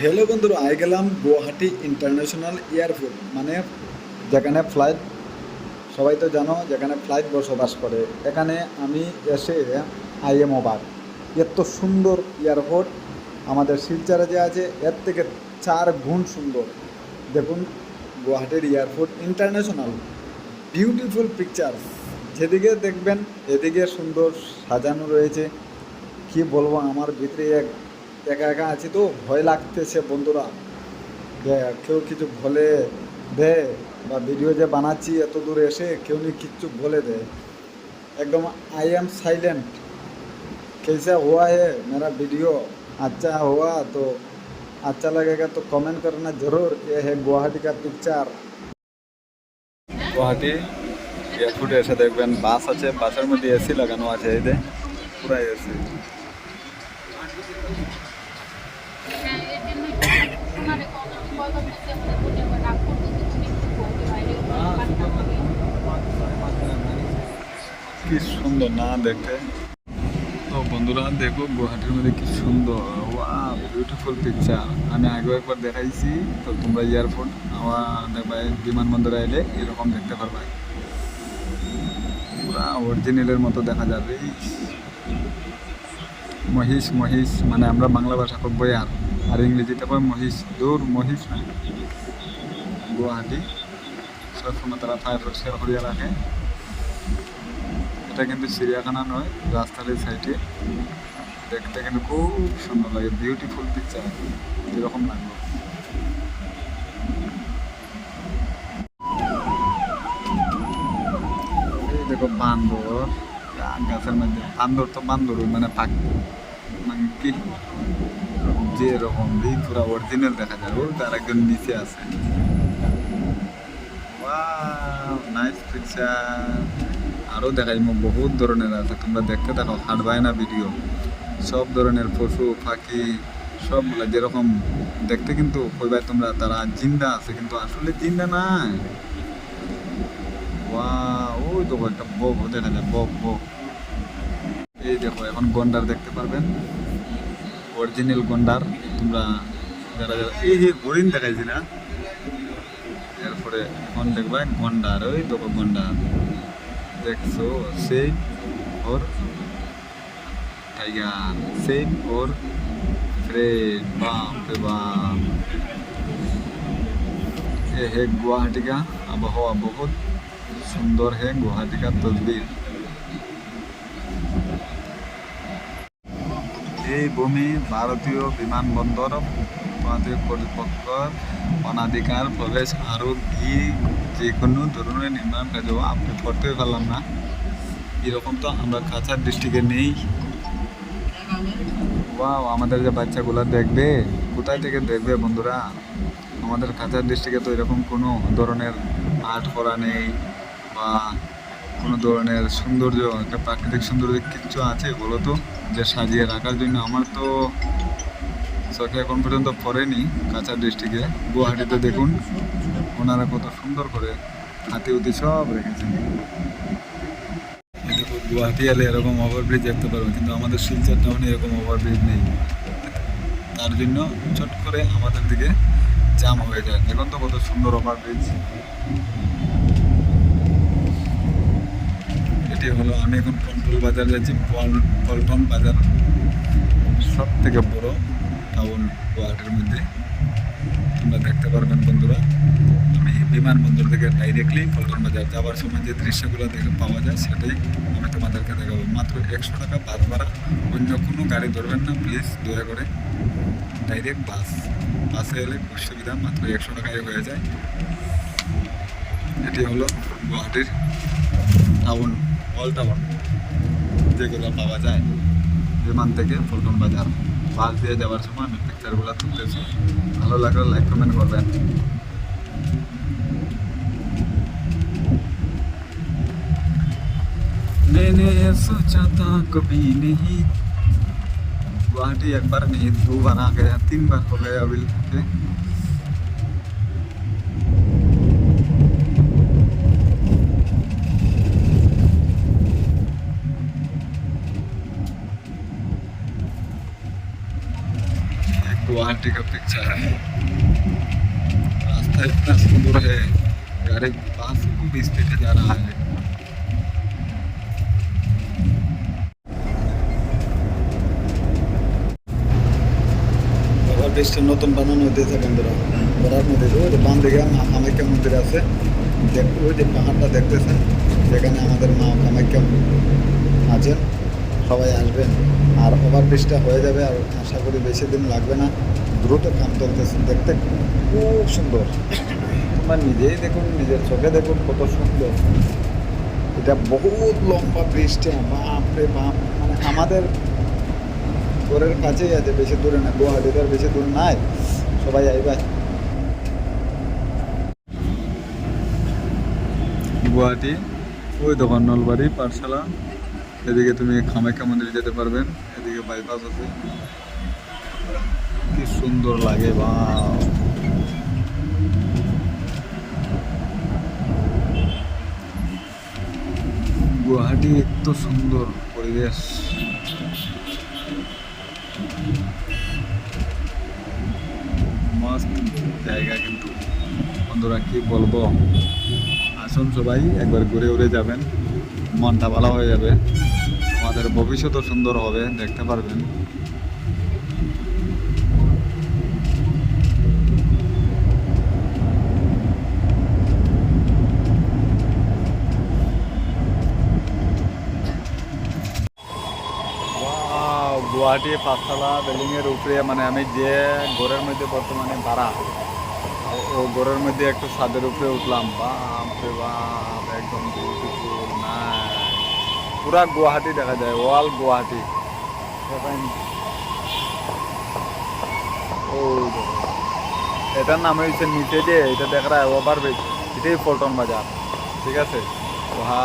Hello বন্ধুরা, I গেলাম Guwahati international airport মানে যেখানে ফ্লাইট সবাই তো জানো যেখানে ফ্লাইট বসবাস করে। এখানে আমি এসে আই এম অবাক এত সুন্দর এয়ারপোর্ট, আমাদের শিলচারে যে আছে, এর থেকে চার গুণ সুন্দর। দেখুন, গুয়াহাটির এয়ারপোর্ট ইন্টারন্যাশনাল। বিউটিফুল পিকচার যেদিকে দেখবেন, এদিকে সুন্দর সাজানো রয়েছে। কি বলব, আমার ভিতরে এক একা একা আছি তো ভয় লাগতেছে বন্ধুরা যে কেউ কিছু বলে দেয় বা ভিডিও যে বানাচ্ছি এত দূরে এসে কেউ নি কিচ্ছু বলে দেয় एकदम आई एम साइलेंट कैसा हुआ है मेरा वीडियो अच्छा हुआ तो अच्छा लगेगा तो कमेंट करना ज़रूर ये है गुवाहाटी का पिक्चर গুয়াহাটি এয়ারপোর্টে এসে দেখবেন বাস আছে বাসের মধ্যে এসি লাগানো আছে এই যে পুরো এসি কি সুন্দর না দেখতে? তো বন্ধুরা, দেখো গুয়াহাটির মধ্যে কি সুন্দর। ওয়া বিউটিফুল পিকচার আমি আগেও একবার দেখাইছি, তো তোমরা এয়ারপোর্ট আমার দেখবা, বিমানবন্দরে এলে এরকম দেখতে পারবা। পুরা অরিজিনালের মতো দেখা যাবে। মহিষ মহিষ মানে আমরা বাংলা ভাষা কব আর। আর ইংরেজিতে কয় মহিষ, দূর মহিষ না গুয়াহাটি সবসময় তারা ফায়ার পরিষ্কার করিয়া রাখে। এটা কিন্তু চিড়িয়াখানা নয় রাস্তার সাইডে দেখতে কিন্তু খুব সুন্দর লাগে বিউটিফুল পিকচার এরকম লাগল। দেখো বান্দর, গাছের মধ্যে। বান্দর তো বান্দর মানে পাক মানে কি? যে এরকম এই পুরা অরিজিনাল দেখা যায় ও তার একজন নিচে আছে। নাইস পিকচার আরও দেখাইমো বহুত ধরনের আছে, তোমরা দেখতে থাকো হাঁটবাই না ভিডিও সব ধরনের পশু, পাখি, সবগুলা যেরকম দেখতে কিন্তু কইবাই তোমরা, তারা জিন্দা আছে, কিন্তু আসলে জিন্দা নাই। ওয়া ওই দেখো একটা বক, দেখা যায় বক বক। এই দেখো, এখন গন্ডার দেখতে পারবেন। অরিজিনাল গন্ডার তোমরা যারা যারা এই যে হরিণ দেখাইছি না এরপরে এখন দেখবা গন্ডার ওই দেখো গন্ডার দেখছো सेम और टाइगर सेम और फ्रेड बाप रे बाप ये है गुवाहाटी का आबहावा बहुत सुंदर है गुवाहाटी का तस्वीर এই ভূমি ভারতীয় বিমানবন্দর, ভারতীয় কর্তৃপক্ষের অনাধিকার প্রবেশ আরও কি যে কোনো ধরনের নির্মাণ কাজ আপনি পড়তে পারলাম না। এরকম তো আমরা কাছাড় ডিস্ট্রিক্টে নেই। ওয়াও আমাদের যে বাচ্চাগুলো দেখবে, কোথায় থেকে দেখবে বন্ধুরা? আমাদের কাছাড় ডিস্ট্রিক্টে তো এরকম কোনো ধরনের আর্ট করা নেই বা কোনো ধরনের সৌন্দর্য, একটা প্রাকৃতিক সৌন্দর্য কিচ্ছু আছে বলো তো? যে সাজিয়ে রাখার জন্য আমার তো চোখে এখন পর্যন্ত পড়েনি কাছাড় ডিস্ট্রিক্টে। গুয়াহাটিতে দেখুন, ওনারা কত সুন্দর করে হাতি উতি সব রেখেছেন। গুয়াহাটি এলে এরকম ওভারব্রিজ দেখতে পারব, কিন্তু আমাদের শিলচর টাউনে এরকম ওভারব্রিজ নেই। তার জন্য চট করে আমাদের দিকে জাম হয়ে যায়। দেখুন তো কত সুন্দর ওভারব্রিজ এটি হলো আমি এখন কন্ট্রোল বাজার যাচ্ছি। পল- পল্টন বাজার সব থেকে বড় টাউন গুয়াহাটির মধ্যে। তোমরা দেখতে পারবেন বন্ধুরা। আমি বিমানবন্দর থেকে ডাইরেক্টলি পল্টন বাজার যাওয়ার সময় যে দৃশ্যগুলো দেখে পাওয়া যায় সেটাই আমি তোমাদেরকে দেখাবো। মাত্র একশো টাকা বাস ভাড়া। অন্য কোনো গাড়ি ধরবেন না প্লিজ দয়া করে। Direct bus. বাসে এলে খুব সুবিধা মাত্র একশো টাকায় হয়ে যায়। এটি হলো গুয়াহাটির টাউন। অল টাউন যেগুলো পাওয়া যায় বিমান থেকে পল্টন বাজার বাস দিয়ে যাওয়ার সময় আমি পিকচারগুলো তুলতেছি ভালো লাগলে লাইক কমেন্ট করবেন मैंने सोचा था कभी नहीं गुवाहाटी एक बार नहीं दो बार आ गया तीन बार हो गया अभी गुवाहाटी का पिक्चर है रास्ता इतना सुंदर है गाड़ी पास खूब स्पीड से जा रहा है বাবার ব্রিজটা নতুন বানানো হতেছে বন্ধুরা বরার মধ্যে ওই যে বাম দিকে মা কামাখ্যা মন্দির আছে দেখ- ওই যে পাহাড়টা দেখতেছেন যেখানে আমাদের মা কামাখ্যা আছেন সবাই আসবেন। আর ওভার ব্রিজটা হয়ে যাবে আর আশা করি বেশি দিন লাগবে না। দ্রুত কাম চলতেছে। দেখতে খুব সুন্দর। তোমরা নিজেই দেখুন, নিজের চোখে দেখুন কত সুন্দর। এটা বহুত লম্বা ব্রিজটা বাপ রে বাপ। মানে আমাদের ঘরের কাছেই আছে, বেশি দূরে না। গুয়াহাটিতে বেশি দূর নাই। সবাই আইবা। গুয়াহাটি, ওই দোকান নলবাড়ি, পাঠশালা। এদিকে তুমি কামাখ্যা মন্দিরে যেতে পারবেন এদিকে বাইপাস আছে। কি সুন্দর লাগে বা গুয়াহাটি এত সুন্দর পরিবেশ। মস্ত জায়গা কিন্তু। বন্ধুরা, কি বলব? আসুন সবাই, একবার ঘুরে ঘুরে যাবেন। মনটা ভালো হয়ে যাবে। আমাদের ভবিষ্যতও সুন্দর হবে, দেখতে পারবেন। গুয়াহাটি পাঁচতলা বিল্ডিংয়ের উপরে মানে আমি যে ঘরের মধ্যে বর্তমানে ভাড়া ও- ঘরের মধ্যে একটু ছাদের উপরে উঠলাম। বাপ, একদম বিউটিফুল পুরা গুয়াহাটি দেখা যায় ওয়াল গুয়াহাটি। ও, এটার নাম হয়েছে নিচে যে এটা দেখা ওভার ব্রিজ এটাই পল্টন বাজার, ঠিক আছে? ওহা।